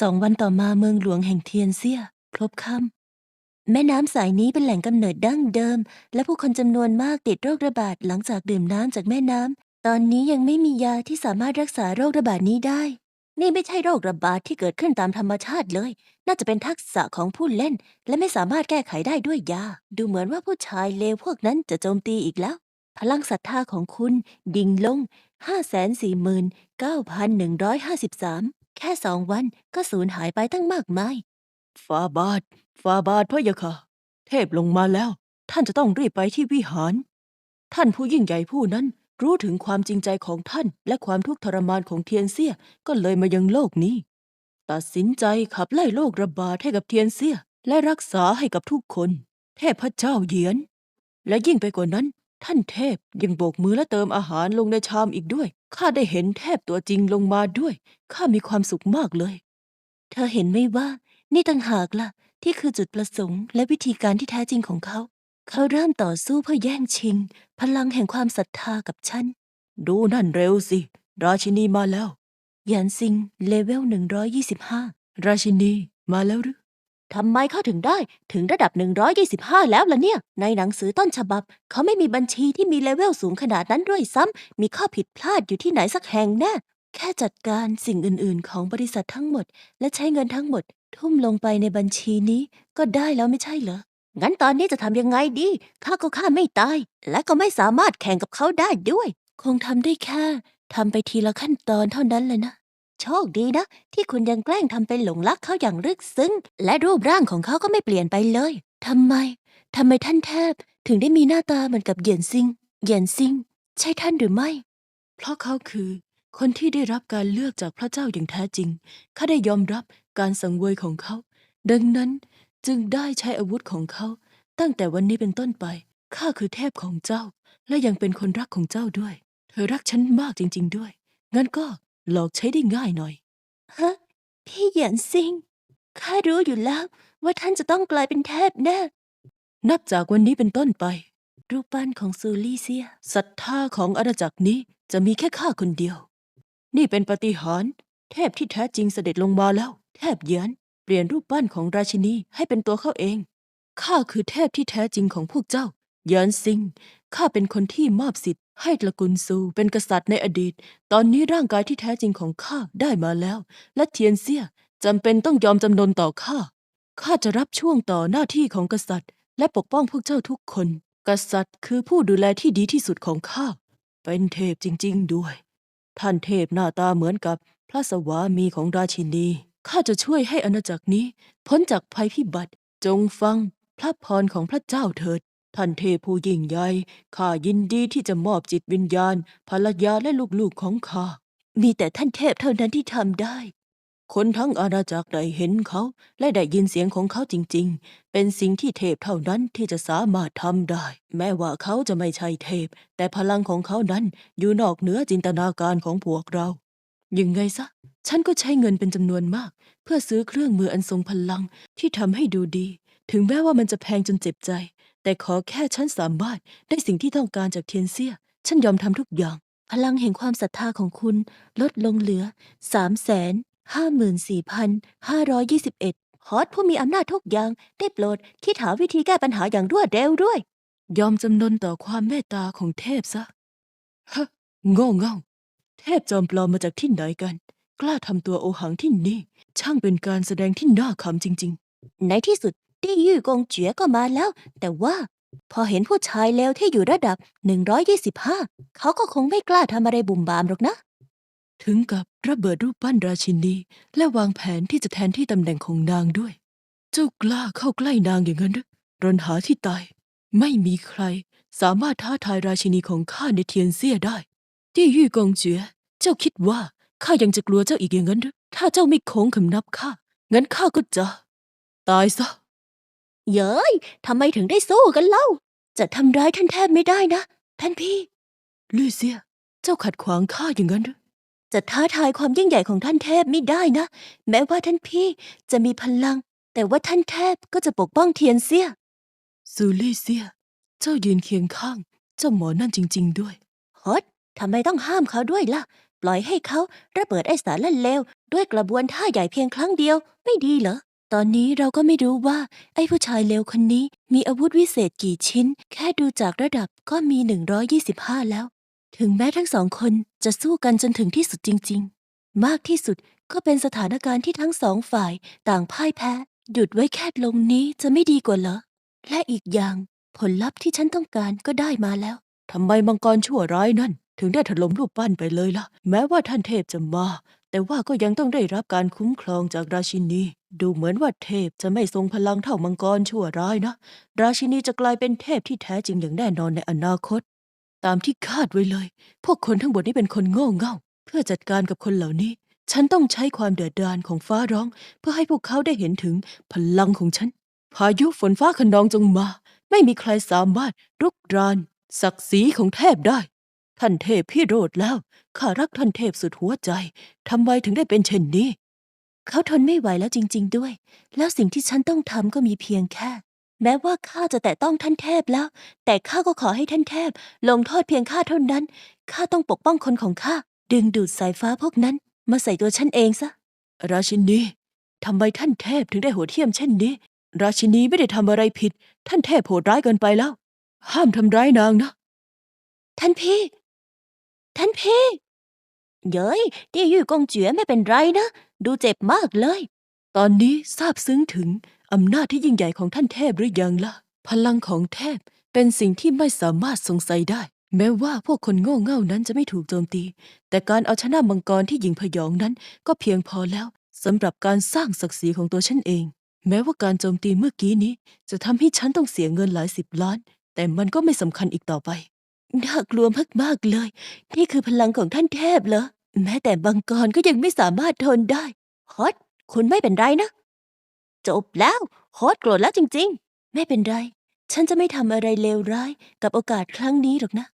สองวันต่อมาเมืองหลวงแห่งเทียนเซียพลบค่ำแม่น้ำสายนี้เป็นแหล่งกำเนิดดั้งเดิม และผู้คนจำนวนมากติดโรคระบาดหลังจากดื่มน้ำจากแม่น้ำตอนนี้ยังไม่มียาที่สามารถรักษาโรคระบาดนี้ได้ นี่ไม่ใช่โรคระบาดที่เกิดขึ้นตามธรรมชาติเลย น่าจะเป็นทักษะของผู้เล่น และไม่สามารถแก้ไขได้ด้วยยา ดูเหมือนว่าผู้ชายเลวพวกนั้นจะโจมตีอีกแล้ว พลังศรัทธาของคุณดิ่งลง549,153 แค่สองวันก็สูญหายไปตั้งมากมาย ฟาบาทฟาบาทพระยะค่ะ เทพลงมาแล้ว ท่านจะต้องรีบไปที่วิหาร ท่านผู้ยิ่งใหญ่ผู้นั้นรู้ถึงความจริงใจของท่านและความทุกข์ทรมานของเทียนเซี่ยก็เลยมายังโลกนี้ ตัดสินใจขับไล่โรคระบาดให้กับเทียนเซี่ยและรักษาให้กับทุกคน เทพพระเจ้าเหยียน และยิ่งไปกว่านั้น ท่านเทพยังโบกมือและเติมอาหารลงในชามอีกด้วย ข้าได้เห็นเทพตัวจริงลงมาด้วย ข้ามีความสุขมากเลย เธอเห็นไหมว่า นี่ต่างหากล่ะ ที่คือจุดประสงค์ และวิธีการที่แท้จริงของเขา เขาเริ่มต่อสู้เพื่อแย่งชิง พลังแห่งความศรัทธากับฉัน ดูนั่นเร็วสิ ราชินีมาแล้วหยานซิงเลเวล125 ราชินีมาแล้วหรือ ทำไมเขาถึงได้ถึงระดับ 125 แล้วล่ะเนี่ย ในหนังสือต้นฉบับ เขาไม่มีบัญชีที่มีเลเวลสูงขนาดนั้นด้วยซ้ำ มีข้อผิดพลาดอยู่ที่ไหนสักแห่งแน่ แค่จัดการสิ่งอื่นๆ ของบริษัททั้งหมด และใช้เงินทั้งหมด ทุ่มลงไปในบัญชีนี้ก็ได้แล้วไม่ใช่เหรอ งั้นตอนนี้จะทำยังไงดี ข้าก็ฆ่าไม่ตาย และก็ไม่สามารถแข่งกับเขาได้ด้วย คงทำได้แค่ทำไปทีละขั้นตอนเท่านั้นเลยนะ โชคดีนะ ที่คุณยังแกล้งทำเป็นหลงรักเขาอย่างลึกซึ้ง และรูปร่างของเขาก็ไม่เปลี่ยนไปเลยทำไมทำไมท่านเทพถึงได้มีหน้าตาเหมือนกับเหยียนซิงเหยียนซิง ใช่ท่านหรือไม่ เพราะเขาคือ คนที่ได้รับการเลือกจากพระเจ้าอย่างแท้จริงข้าได้ยอมรับการสังเวยของเขา ดังนั้นจึงได้ใช้อาวุธของเขา ตั้งแต่วันนี้เป็นต้นไปข้าคือเทพของเจ้า และยังเป็นคนรักของเจ้าด้วย เธอรักฉันมากจริง ๆ ด้วย งั้นก็ หลอกใช้ได้ง่ายหน่อย ฮะ พี่เหยียนซิง ข้ารู้อยู่แล้วว่าท่านจะต้องกลายเป็นเทพแน่ นับจากวันนี้เป็นต้นไป รูปปั้นของซูลี่เซียศรัทธาของอาณาจักรนี้จะมีแค่ข้าคนเดียว นี่เป็นปาฏิหารย์เทพที่แท้จริงเสด็จลงมาแล้ว เทพเหยียนเปลี่ยนรูปปั้นของราชินีให้เป็นตัวเขาเอง ข้าคือเทพที่แท้จริงของพวกเจ้าเหยียนซิง ข้าเป็นคนที่มอบสิทธิ์ให้ตระกูลซูเป็นกษัตริย์ในอดีต ตอนนี้ร่างกายที่แท้จริงของข้าได้มาแล้ว และเทียนเซี่ยจำเป็นต้องยอมจำนนต่อข้า ข้าจะรับช่วงต่อหน้าที่ของกษัตริย์ และปกป้องพวกเจ้าทุกคน กษัตริย์คือผู้ดูแลที่ดีที่สุดของข้า เป็นเทพจริง ๆ ด้วย ท่านเทพหน้าตาเหมือนกับพระสวามีของราชินี ข้าจะช่วยให้อาณาจักรนี้ พ้นจากภัยพิบัติ จงฟังพระพรของพระเจ้าเถิด ท่านเทพผู้ยิ่งใหญ่ข้ายินดีที่จะมอบจิตวิญญาณภรรยาและลูกๆของข้า มีแต่ท่านเทพเท่านั้นที่ทำได้ คนทั้งอาณาจักรได้เห็นเขาและได้ยินเสียงของเขาจริง ๆ เป็นสิ่งที่เทพเท่านั้นที่จะสามารถทำได้ แม้ว่าเขาจะไม่ใช่เทพ แต่พลังของเขานั้นอยู่นอกเหนือจินตนาการของพวกเรายังไงซะ ฉันก็ใช้เงินเป็นจำนวนมาก เพื่อซื้อเครื่องมืออันทรงพลังที่ทำให้ดูดี ถึงแม้ว่ามันจะแพงจนเจ็บใจ แต่ขอแค่ฉันสามารถได้สิ่งที่ต้องการจากเทียนเซีย ฉันยอมทำทุกอย่าง พลังแห่งความศรัทธาของคุณลดลงเหลือ 3 5 4 5 2 1 ฮอตผู้มีอำนาจทุกอย่างได้โปรดคิดหาวิธีแก้ปัญหาอย่างรวดเร็วด้วย ยอมจำนนต่อความเมตตาของเทพซะ ฮะโง่เง่าเทพจอมปลอมมาจากที่ไหนกัน กล้าทำตัวโอหังที่นี่ ช่างเป็นการแสดงที่น่าขำจริง ๆ ในที่สุด ตี้ยู่กงเจียก็มาแล้ว แต่ว่าพอเห็นผู้ชายเลวที่อยู่ระดับ 125 เขาก็คงไม่กล้าทำอะไรบุ่มบามหรอกนะ ถึงกับระเบิดรูปปั้นราชินี และวางแผนที่จะแทนที่ตำแหน่งของนางด้วย เจ้ากล้าเข้าใกล้นางอย่างนั้นหรือรนหาที่ตาย ไม่มีใคร สามารถท้าทายราชินีของข้าในเทียนเซียได้ ที่ยี่กงเจียเจ้าคิดว่าข้ายังจะกลัวเจ้าอีกอย่างนั้นหรือถ้าเจ้าไม่โค้งคำนับข้างั้นข้าก็จะ ตายซะ เย้ยทำไมถึงได้สู้กันเล่า จะทำร้ายท่านแทบไม่ได้นะ ท่านพี่ลูเซีย เจ้าขัดขวางข้าอย่างนั้นหรือจะท้าทายความยิ่งใหญ่ของท่านเทพไม่ได้นะ แม้ว่าท่านพี่จะมีพลัง แต่ว่าท่านเทพก็จะปกป้องเทียนเสียซูลี่เซีย เจ้ายืนเคียงข้าง เจ้าหมอนั่นจริง ๆ ด้วยฮอตทำไมต้องห้ามเขาด้วยล่ะ ปล่อยให้เขาระเบิดไอสารละเลวด้วยกระบวนท่าใหญ่เพียงครั้งเดียวไม่ดีเหรอ ตอนนี้เราก็ไม่รู้ว่า ไอ้ผู้ชายเลวคนนี้มีอาวุธวิเศษกี่ชิ้น แค่ดูจากระดับก็มี 125 แล้ว ถึงแม้ทั้งสองคนจะสู้กันจนถึงที่สุดจริง ๆ มากที่สุดก็เป็นสถานการณ์ที่ทั้งสองฝ่ายต่างพ่ายแพ้ หยุดไว้แค่ลงนี้จะไม่ดีกว่าเหรอ และอีกอย่างผลลัพธ์ที่ฉันต้องการก็ได้มาแล้ว ทำไมมังกรชั่วร้ายนั่น ถึงได้ถล่มรูปปั้นไปเลยล่ะ แม้ว่าท่านเทพจะมา แต่ว่าก็ยังต้องได้รับการคุ้มครองจากราชินี ดูเหมือนว่าเทพจะไม่ทรงพลังเท่ามังกรชั่วร้ายนะ ราชินีจะกลายเป็นเทพที่แท้จริงอย่างแน่นอนในอนาคต ตามที่คาดไว้เลย พวกคนทั้งหมดนี้เป็นคนโง่เง่า เพื่อจัดการกับคนเหล่านี้ ฉันต้องใช้ความเดือดดาลของฟ้าร้อง เพื่อให้พวกเขาได้เห็นถึงพลังของฉัน พายุฝนฟ้าคะนองจงมา ไม่มีใครสามารถรุกรานศักดิ์ศรีของเทพได้ ท่านเทพพี่โรดแล้ว ข้ารักท่านเทพสุดหัวใจ ทำไมถึงได้เป็นเช่นนี้ เขาทนไม่ไหวแล้วจริง ๆ ด้วย แล้วสิ่งที่ฉันต้องทำก็มีเพียงแค่ แม้ว่าข้าจะแตะต้องท่านเทพแล้ว แต่ข้าก็ขอให้ท่านเทพ ลงโทษเพียงข้าเท่านั้น ข้าต้องปกป้องคนของข้า ดึงดูดสายฟ้าพวกนั้น มาใส่ตัวฉันเองซะ ราชินีทำไมท่านเทพถึงได้โหดเหี้ยมเช่นนี้ ราชินีไม่ได้ทำอะไรผิด ท่านเทพโหดร้ายเกินไปแล้ว ห้ามทำร้ายนางนะ ท่านพี่ ท่านพี่ เย้ยเตี้ยยู่กงเจ๋อไม่เป็นไรนะ ดูเจ็บมากเลย ตอนนี้ทราบซึ้งถึงอำนาจที่ยิ่งใหญ่ของท่านเทพหรือยังล่ะ พลังของเทพเป็นสิ่งที่ไม่สามารถสงสัยได้ แม้ว่าพวกคนโง่เง่านั้นจะไม่ถูกโจมตี แต่การเอาชนะมังกรที่หญิงพยองนั้นก็เพียงพอแล้วสำหรับการสร้างศักดิ์ศรีของตัวฉันเอง แม้ว่าการโจมตีเมื่อกี้นี้ จะทำให้ฉันต้องเสียเงินหลายสิบล้าน แต่มันก็ไม่สำคัญอีกต่อไป น่ากลัวมากๆเลย นี่คือพลังของท่านเทพเหรอ แม้แต่บังกรก็ยังไม่สามารถทนได้ ฮอต คุณไม่เป็นไรนะ จบแล้ว ฮอตโกรธแล้วจริงๆ ไม่เป็นไร ฉันจะไม่ทำอะไรเลวร้ายกับโอกาสครั้งนี้หรอกนะ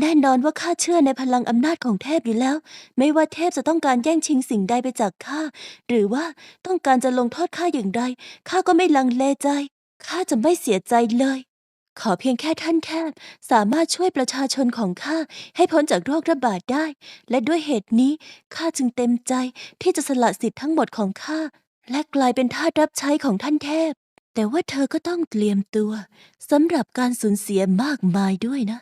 แน่นอนว่าข้าเชื่อในพลังอำนาจของเทพอยู่แล้ว ไม่ว่าเทพจะต้องการแย่งชิงสิ่งใดไปจากข้า หรือว่าต้องการจะลงโทษข้าอย่างไร ข้าก็ไม่ลังเลใจ ข้าจะไม่เสียใจเลย ขอเพียงแค่ท่านแคบ สามารถช่วยประชาชนของข้าให้พ้นจากโรคระบาดได้ และด้วยเหตุนี้ข้าจึงเต็มใจที่จะสละสิทธิ์ทั้งหมดของข้าและกลายเป็นทาสรับใช้ของท่านเทพ แต่ว่าเธอก็ต้องเตรียมตัวสำหรับการสูญเสียมากมายด้วยนะ